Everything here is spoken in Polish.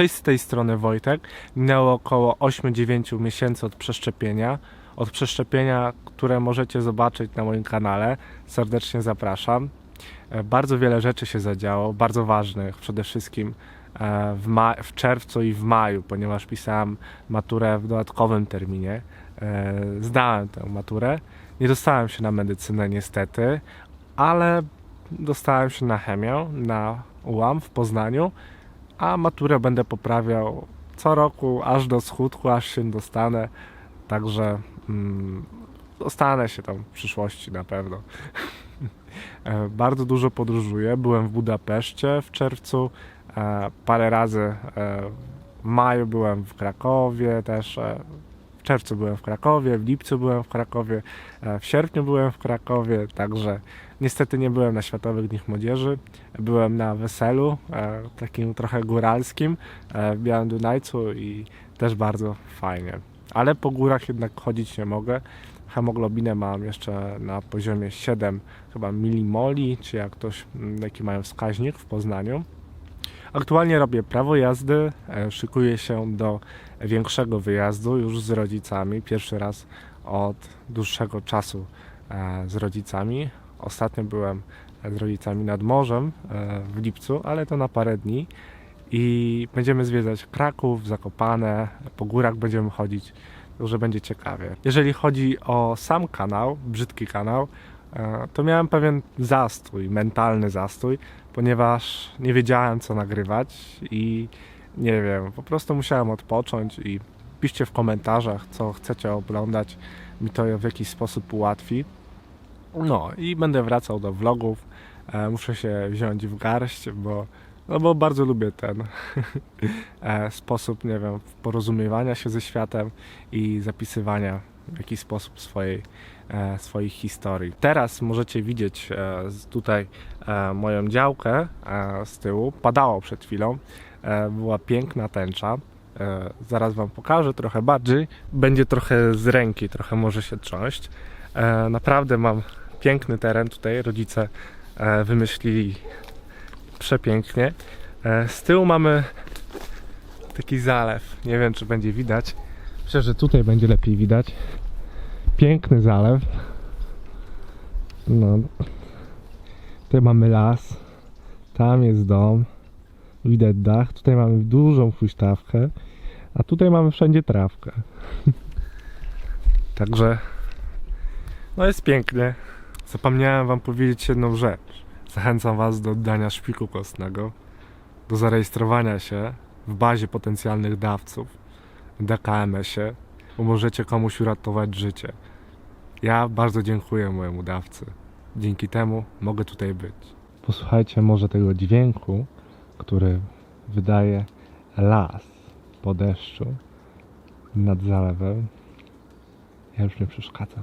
Cześć, z tej strony Wojtek. Minęło około 8-9 miesięcy od przeszczepienia. Od przeszczepienia, które możecie zobaczyć na moim kanale. Serdecznie zapraszam. E, Bardzo wiele rzeczy się zadziało, bardzo ważnych. Przede wszystkim e, w, w czerwcu i w maju, ponieważ pisałem maturę w dodatkowym terminie. E, Zdałem tę maturę. Nie dostałem się na medycynę niestety, ale dostałem się na chemię, na UAM w Poznaniu a maturę będę poprawiał co roku, aż do schudku, aż się dostanę. Także mm, dostanę się tam w przyszłości na pewno. E, Bardzo dużo podróżuję. Byłem w Budapeszcie w czerwcu, e, parę razy e, w maju byłem w Krakowie też. Czerwcu byłem w Krakowie, w lipcu byłem w Krakowie, e, w sierpniu byłem w Krakowie, także niestety nie byłem na Światowych Dniach Młodzieży. Byłem na weselu, e, takim trochę góralskim e, w Białym Dunajcu i też bardzo fajnie. Ale po górach jednak chodzić nie mogę. Hemoglobinę mam jeszcze na poziomie 7 chyba milimoli, czy jak ktoś, jaki mają wskaźnik w Poznaniu. Aktualnie robię prawo jazdy, e, szykuję się do większego wyjazdu już z rodzicami. Pierwszy raz od dłuższego czasu e, z rodzicami. Ostatnio byłem z rodzicami nad morzem e, w lipcu, ale to na parę dni. I będziemy zwiedzać Kraków, Zakopane, po górach będziemy chodzić, także będzie ciekawie. Jeżeli chodzi o sam kanał, brzydki kanał, to miałem pewien zastój, mentalny zastój, ponieważ nie wiedziałem co nagrywać i nie wiem, po prostu musiałem odpocząć i piszcie w komentarzach, co chcecie oglądać, mi to w jakiś sposób ułatwi. No i będę wracał do vlogów. E, muszę się wziąć w garść, bo, no bo bardzo lubię ten e, sposób, nie wiem, porozumiewania się ze światem i zapisywania w jakiś sposób swojej, e, swoich historii. Teraz możecie widzieć e, tutaj e, moją działkę e, z tyłu. Padało przed chwilą. E, była piękna tęcza. E, zaraz Wam pokażę trochę bardziej. Będzie trochę z ręki, trochę może się trząść. E, naprawdę mam piękny teren tutaj. Rodzice e, wymyślili przepięknie. E, z tyłu mamy taki zalew. Nie wiem, czy będzie widać. Myślę, że tutaj będzie lepiej widać. Piękny zalew. No. Tutaj mamy las. Tam jest dom. Widać dach. Tutaj mamy dużą huśtawkę. A tutaj mamy wszędzie trawkę. Także no jest pięknie. Zapomniałem wam powiedzieć jedną rzecz. Zachęcam was do oddania szpiku kostnego, do zarejestrowania się w bazie potencjalnych dawców, DKMS-ie, bo możecie komuś uratować życie. Ja bardzo dziękuję mojemu dawcy. Dzięki temu mogę tutaj być. Posłuchajcie może tego dźwięku, który wydaje las po deszczu nad zalewem. Ja już nie przeszkadzam.